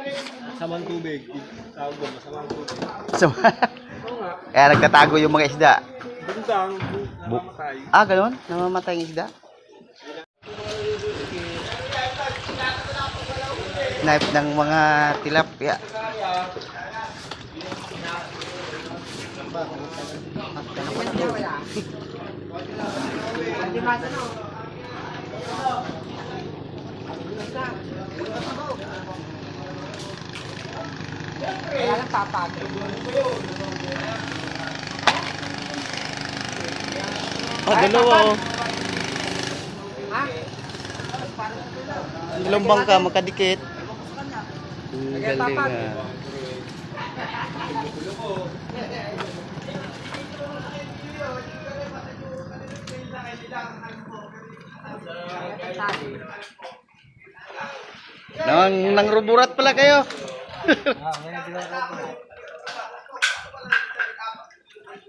Masamang tubig. Tawag doon, masamang tubig. So, kaya nagtatago yung mga isda. Bundang, namamatay. Ah, ganun? Namamatay yung isda? Knife ng mga tilapia. Ah, dalawa oh. Dalawang bangka magkadikit. Ang galing ah. Nang nangruburat pala kayo.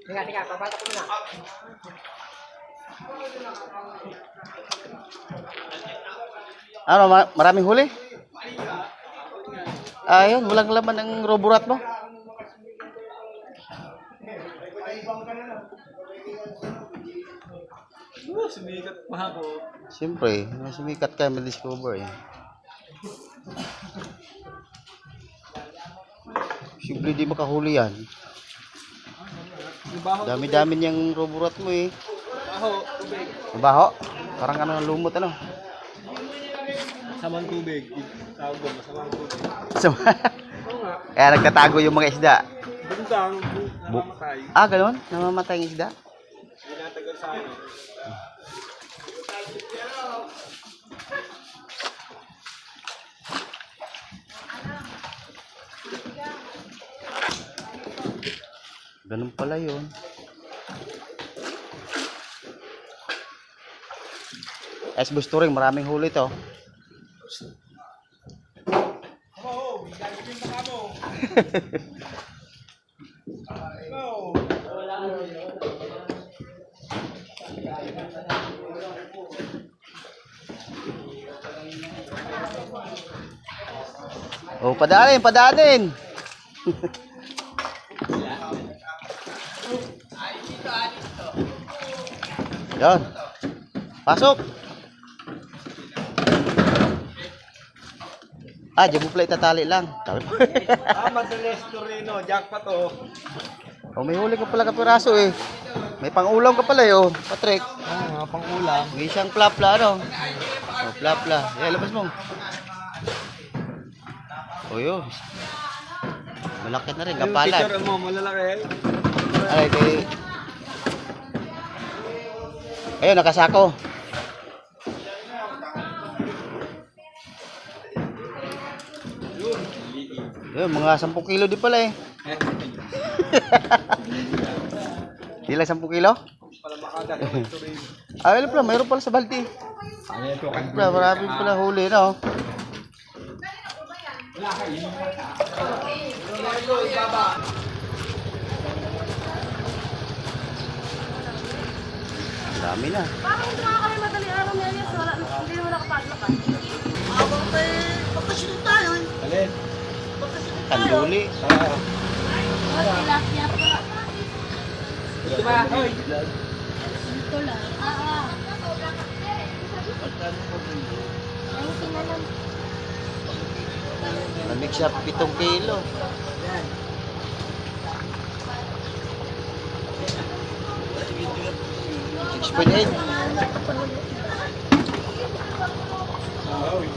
Teka, teka, papata ko na. Ano, ma- maraming huli? Ayun, walang laman ang roburat mo. Sumikat pa ako. Siyempre, sumikat ka, may discover eh. Siyempre di makahuli yan. Dami-dami niyang roburat mo eh. baho, tubig. Mabaho. Parang ano lumot ano. Masamang tubig. Tawag doon, masamang tubig. Kaya nagtatago yung mga isda. Bundang, namamatay. Ah, ganun? Namamatay yung isda? Hindi natagal sa ano. Ganun pala yun. Es gusto rin, maraming huli to. Mo. Oh, padaanin, padaanin. Yan. Pasok. Ah, dyan mo pala itatali lang. Ah, Madales Torino, jackpot oh. oh, may huli ka pala kapiraso eh. May pangulam ka pala eh, oh. Patrick. Ah, pang-ulam. May isang plapla, ano? Oh, plapla. Eh, labas mo. Oh, yun. Malaki na rin, Yung kapalan. picture mo, malalaki. Ay, kay... Ayun, nakasako. Yun, mga 10 kilo di pala eh. Di lang 10 kilo? Ah, wala pala, mayroon pala sa. Ano ito? Pala, marami pala huli, no? Dami na. Parang hindi nga kami madali araw niya yes, wala, hindi naman nakapaglakad. Alin? Kanduli. Ah. Mas tilapia pa. Ito ba? Hoy! Dito lang. Ah, ah. Lang. Namig siya 7 kilo. Six point eight. Hoy!